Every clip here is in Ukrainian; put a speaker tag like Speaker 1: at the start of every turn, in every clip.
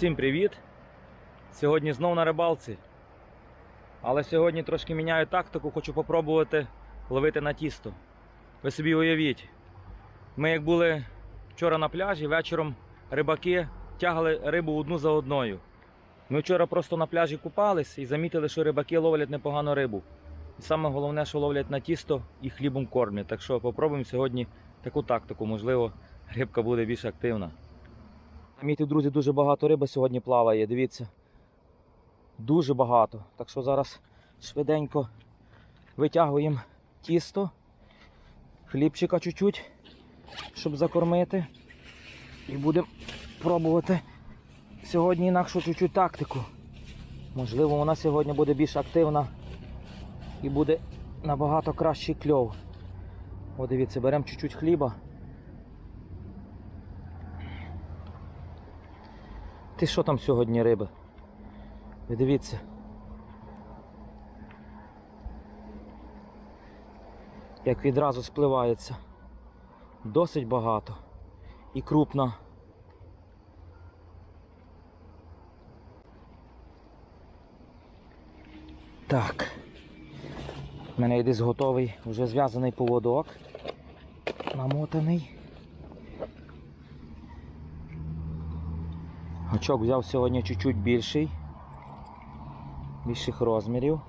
Speaker 1: Всім привіт! Сьогодні знов на рибалці. Але сьогодні трошки міняю тактику, хочу попробувати ловити на тісто. Ви собі уявіть, ми як були вчора на пляжі, вечором рибаки тягали рибу одну за одною. Ми вчора просто на пляжі купались і замітили, що рибаки ловлять непогану рибу. І саме головне, що ловлять на тісто і хлібом кормлять. Так що попробуємо сьогодні таку тактику, можливо, рибка буде більш активна. Замітив, друзі, дуже багато риби сьогодні плаває, дивіться. Дуже багато. Так що зараз швиденько витягуємо тісто, хлібчика чуть-чуть, щоб закормити. І будемо пробувати сьогодні інакшу чуть-чуть тактику. Можливо, вона сьогодні буде більш активна і буде набагато кращий кльов. О, дивіться, беремо чуть-чуть хліба. Ти що там сьогодні риби? Ви дивіться. Як відразу спливається. Досить багато. І крупна. Так. У мене десь готовий, вже зв'язаний поводок. Намотаний. Гачок взяв сьогодні чуть-чуть більший, більших розмірів.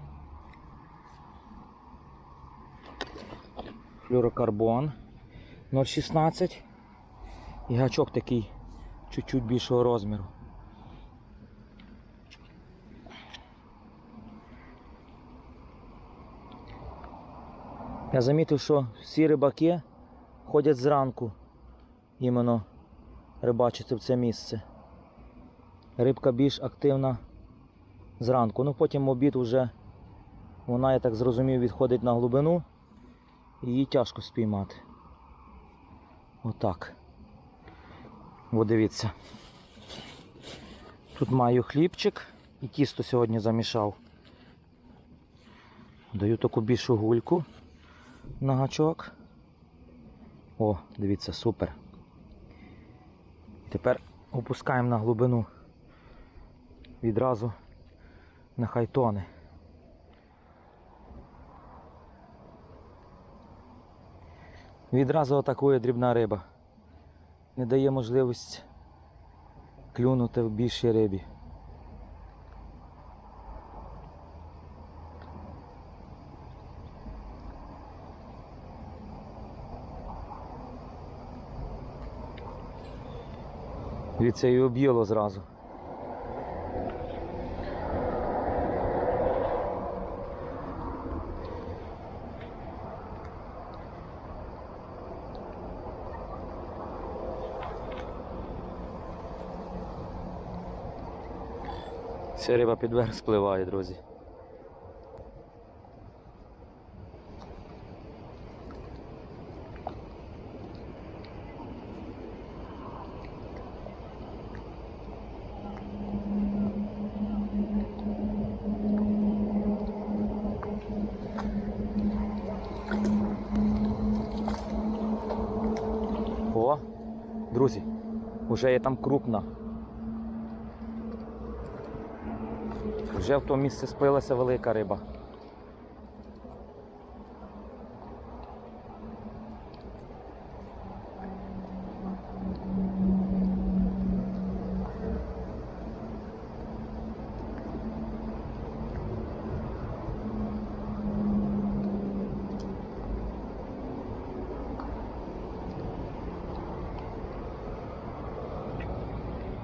Speaker 1: Флюрокарбон 0,16 і гачок такий чуть-чуть більшого розміру. Я замітив, що всі рибаки ходять зранку іменно рибачити в це місце рибка більш активна зранку. Ну потім обід вже вона, я так зрозумів, відходить на глибину і її тяжко спіймати. Отак. О, дивіться. Тут маю хлібчик і тісто сьогодні замішав. Даю таку більшу гульку на гачок. О, дивіться, супер. Тепер опускаємо на глибину відразу нехай тоне. Відразу атакує дрібна риба. Не дає можливість клюнути в більшій рибі. Від це і об'їло зразу. Ця риба під верх спливає, друзі. О, друзі, вже є там крупна. Вже в тому місці спилася велика риба.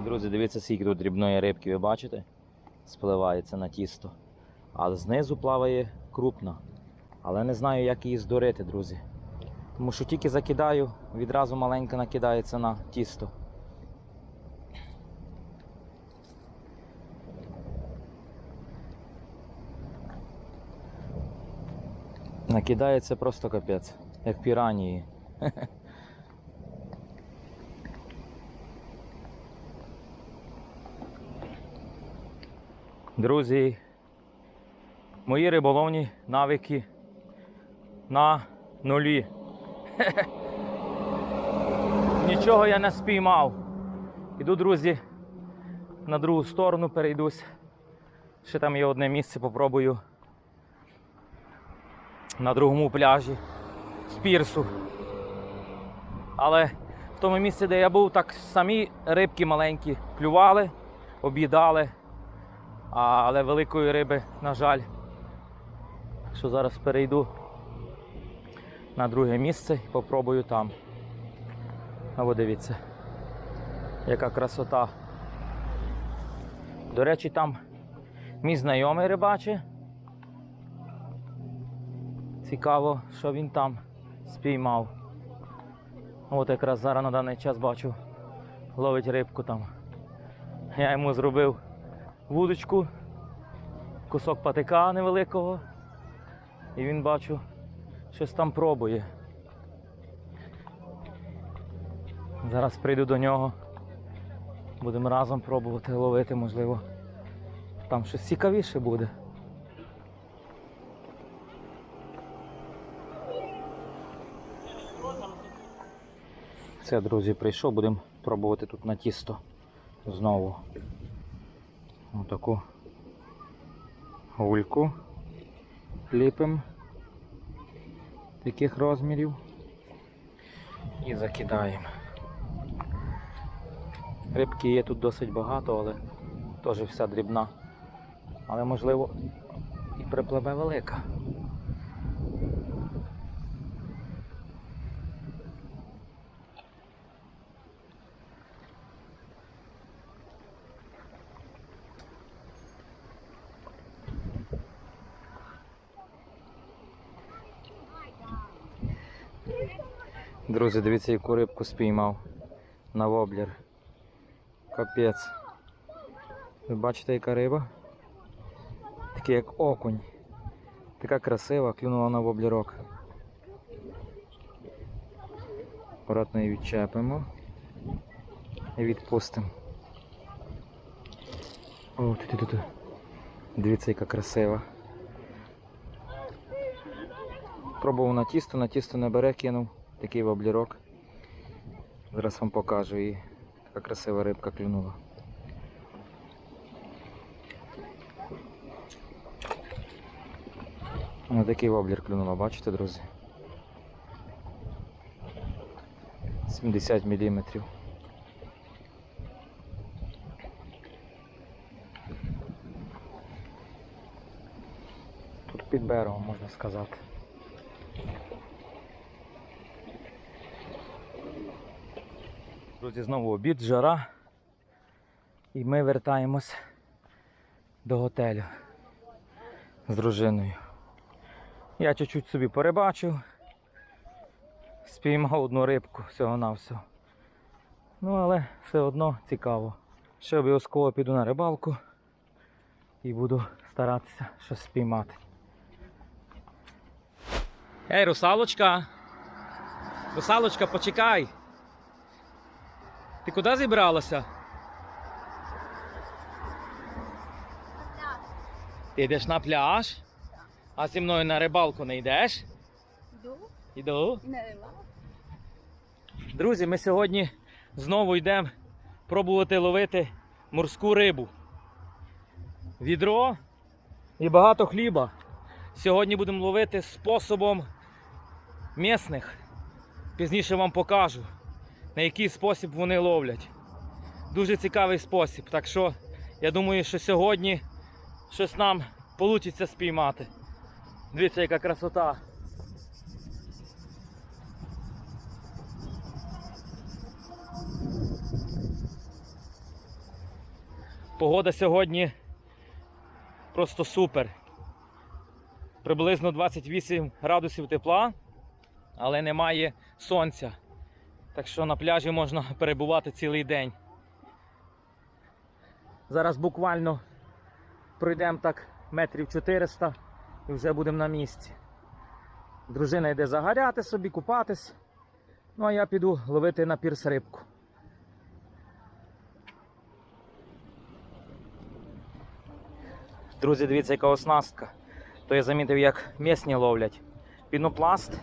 Speaker 1: Друзі, дивіться, скільки тут дрібної рибки, ви бачите? Спливається на тісто. Але знизу плаває крупна. Але не знаю, як її здурити, друзі. Тому що тільки закидаю, відразу маленька накидається на тісто. Накидається просто капець, як піранії. Друзі, мої риболовні навики на нулі. Нічого я не спіймав. Іду, друзі, на другу сторону перейдусь. Ще там є одне місце, попробую на другому пляжі з пірсу. Але в тому місці, де я був, так самі рибки маленькі клювали, об'їдали, але великої риби, на жаль. Що зараз перейду на друге місце і попробую там. А ви дивіться, яка красота. До речі, там мій знайомий рибачить. Цікаво, що він там спіймав. От якраз зараз на даний час бачу, ловить рибку там. Я йому зробив вудочку, кусок патика невеликого. І він бачу, щось там пробує. Зараз прийду до нього. Будемо разом пробувати ловити, можливо. Там щось цікавіше буде. Все, друзі, прийшов, будемо пробувати тут на тісто знову. Отаку гульку ліпимо таких розмірів і закидаємо. Рибки є тут досить багато, але теж вся дрібна. Але можливо і припливе велика. Друзі, дивіться, яку рибку спіймав на воблер. Капець. Ви бачите, яка риба? Такий як окунь. Така красива, клюнула на воблерок. Акуратно її відчепимо і відпустимо. О, тут, тут, тут. Дивіться, яка красива. Пробував на тісто, на тісто не бере, кинув такий воблерок. Зараз вам покажу її. Така красива рибка клюнула. Ось такий воблер клюнула, бачите, друзі? 70 міліметрів. Тут під берегом можна сказати. Друзі, знову обід, жара. І ми вертаємось до готелю з дружиною. Я чуть-чуть собі порибачив, спіймав одну рибку всього-навсього. Ну, але все одно цікаво. Ще обов'язково піду на рибалку і буду старатися щось спіймати. Ей, русалочка! Русалочка, почекай! Ти куди зібралася? Ти йдеш на пляж? А зі мною на рибалку не йдеш?
Speaker 2: Йду не.
Speaker 1: Друзі, ми сьогодні знову йдемо пробувати ловити морську рибу. Відро і багато хліба. Сьогодні будемо ловити способом місних. Пізніше вам покажу, на який спосіб вони ловлять. Дуже цікавий спосіб. Так що я думаю, що сьогодні щось нам вийде спіймати. Дивіться, яка красота. Погода сьогодні просто супер. Приблизно 28 градусів тепла, але немає сонця. Так що на пляжі можна перебувати цілий день. Зараз буквально пройдемо так метрів 400 і вже будемо на місці. Дружина йде загоряти собі, купатись. Ну а я піду ловити на пірс рибку. Друзі, дивіться, яка оснастка. То я замітив, як місні ловлять. Пінопласт,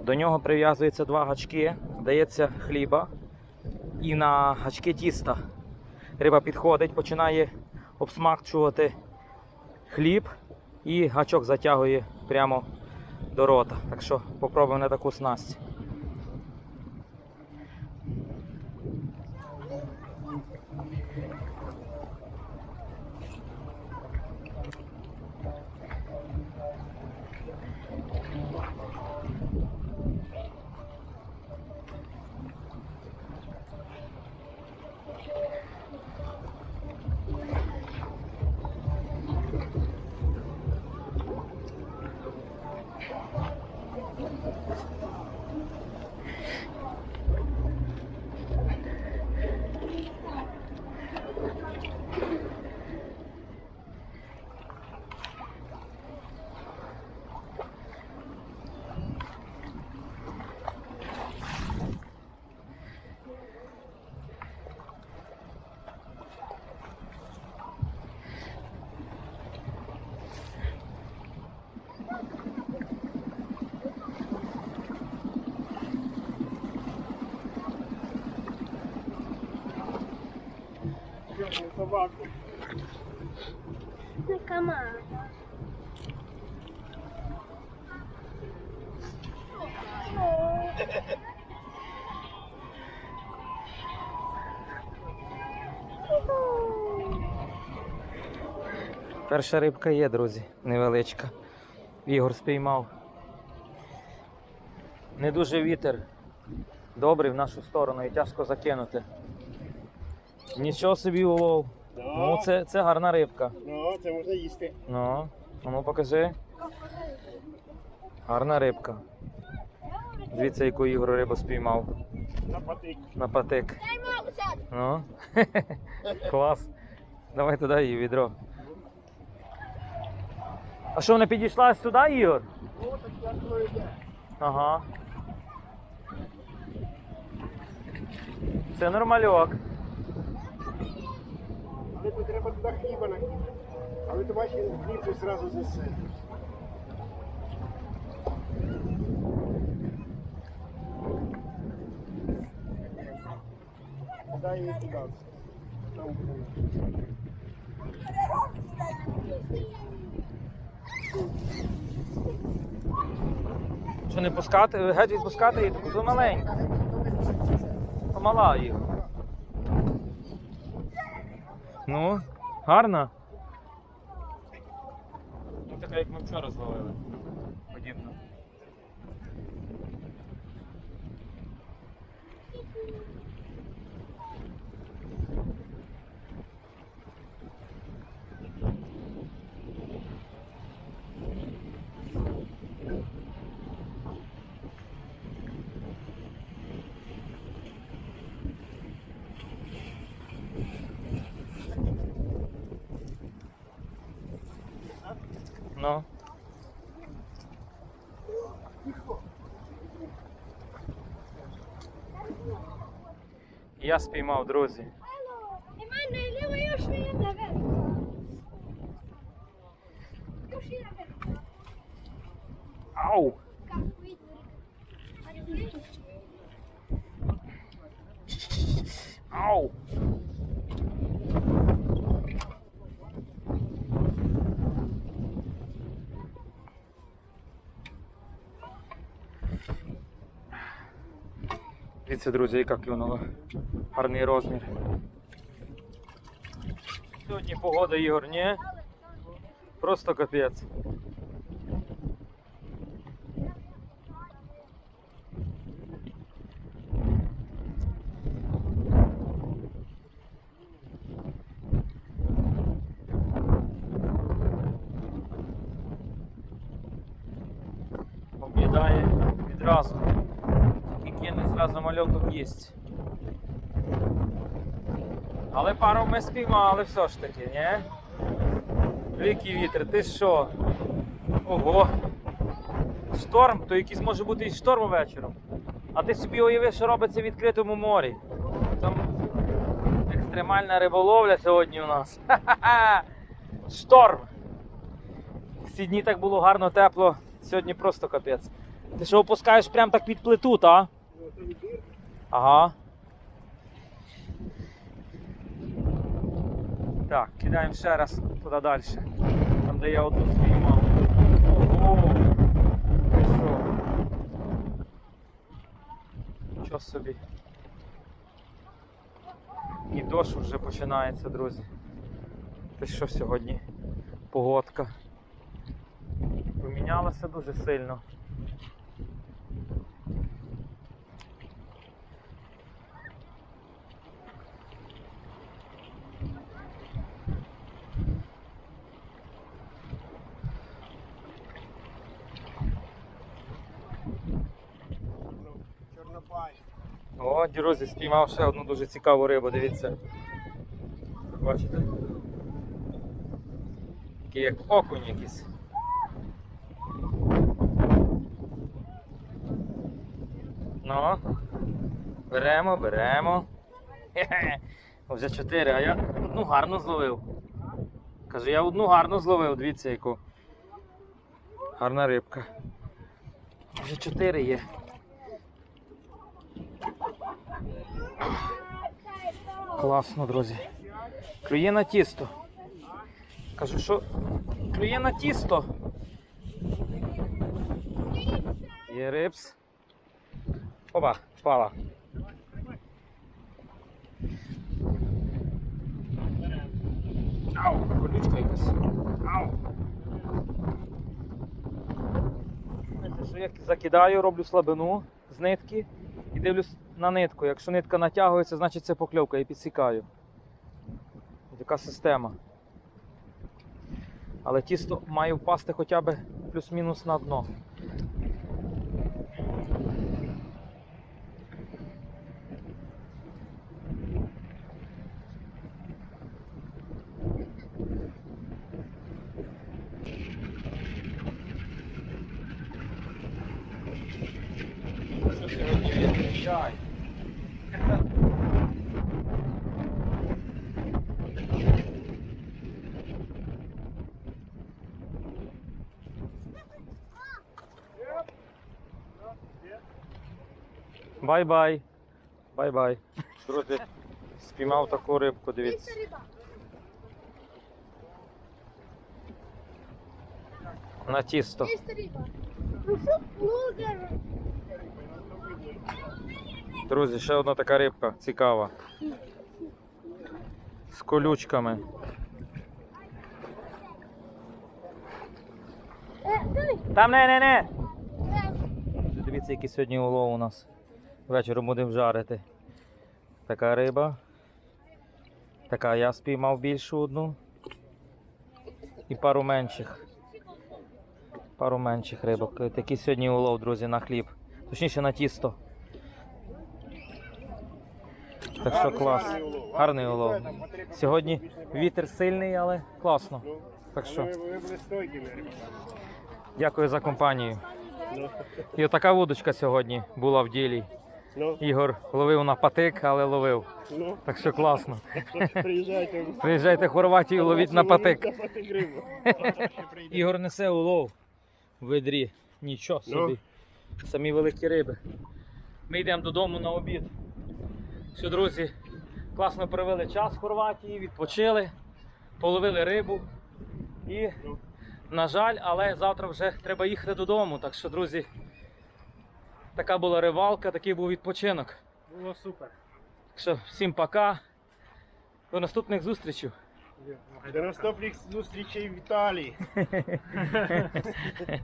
Speaker 1: до нього прив'язуються два гачки, дається хліба і на гачки тіста. риба підходить, починає обсмакчувати хліб і гачок затягує прямо до рота. Так що попробуємо на таку снасть.
Speaker 2: Собаку.
Speaker 3: На команду.
Speaker 1: Перша рибка є, друзі, невеличка. Ігор спіймав. Не дуже вітер. Добрий в нашу сторону і тяжко закинути. Нічого собі улов. Ну, це, це гарна рибка.
Speaker 2: Ну, це можна їсти.
Speaker 1: Ну, ну покажи. Гарна рибка. Дивіться, яку Ігор рибу спіймав
Speaker 2: На патик.
Speaker 1: на патик. Ну. Клас. Давай туди її відро. А що вона підійшла сюди, Ігор?
Speaker 2: О, так як воно йде.
Speaker 1: Ага. Це нормальок.
Speaker 2: Тут треба туди хліба накидати. Але ти бачиш, він хліб тут зразу знесе. Дай її туди.
Speaker 1: Що не пускати, геть відпускати її, таку маленьку. Помала їх. Ну, гарна. Ну, така, як ми вчора зловили. Подібно. Ну. Я спіймав, друзі.
Speaker 3: Emanuel, eu
Speaker 1: Дивіться, друзі, яка клюнула. Гарний розмір. Сьогодні погода, Ігор, ні? Просто капець. Об'їдає відразу. Тільки кине зразу. Але пару ми спіймали все ж таки, ні? Великий вітер, ти що? Ого! Шторм, то якийсь може бути і шторм вечором. А ти собі уяви, що робиться в відкритому морі. Там екстремальна риболовля сьогодні у нас. Ха-ха-ха! Шторм! Ці дні так було гарно, тепло. Сьогодні просто капець. Ти що опускаєш прям так під плиту, та? Ага. Так, кидаємо ще раз туди далі. Там, де я одну спіймав. Ого! Що? Собі? І дощ вже починається, друзі. Ти що сьогодні? Погодка. Помінялася дуже сильно. О, друзі, спіймав ще одну дуже цікаву рибу, дивіться. Бачите? Такий як окунь якийсь. Ну, беремо, беремо. Хе-хе. Вже чотири, а я одну гарно зловив. Каже, я одну гарно зловив, дивіться яку. Гарна рибка. Вже чотири є. Класно, друзі. Клює на тісто. Кажу, що клює на тісто. Є рибс. Опа, впала. Ау, колючка якась. Ау. Що я закидаю, роблю слабину з нитки дивлюсь на нитку. Якщо нитка натягується, значить це покльовка і підсікаю. Така система. Але тісто має впасти хоча б плюс-мінус на дно. Що сьогодні відмічай? Бай-бай. Бай-бай. Друзі, спіймав таку рибку, дивіться. На тісто. Друзі, ще одна така рибка цікава. З колючками.
Speaker 3: Е.
Speaker 1: Там не не не.
Speaker 3: Е,
Speaker 1: Дивіться, який сьогодні улов у нас. Вечором будемо жарити. Така риба. Така я спіймав більшу одну. І пару менших. Пару менших рибок. Такий сьогодні улов, друзі, на хліб. Точніше на тісто. Так що клас. Гарний улов. Сьогодні вітер сильний, але класно. Так що дякую за компанію. І отака вудочка сьогодні була в ділі.
Speaker 2: Ну,
Speaker 1: Ігор ловив на патик, але ловив.
Speaker 2: ну.
Speaker 1: Так що класно.
Speaker 2: Приїжджайте.
Speaker 1: Приїжджайте в Хорватію, ловіть на патик. Ігор несе улов в ведрі. Нічого собі. Самі великі риби. Ми йдемо додому на обід. Все, друзі, класно провели час в Хорватії, відпочили, половили рибу. І, на жаль, але завтра вже треба їхати додому. Так що, друзі, така була рибалка, такий був відпочинок.
Speaker 2: Було супер.
Speaker 1: Так що всім пока. До наступних зустрічей.
Speaker 2: До наступних зустрічей в Італії.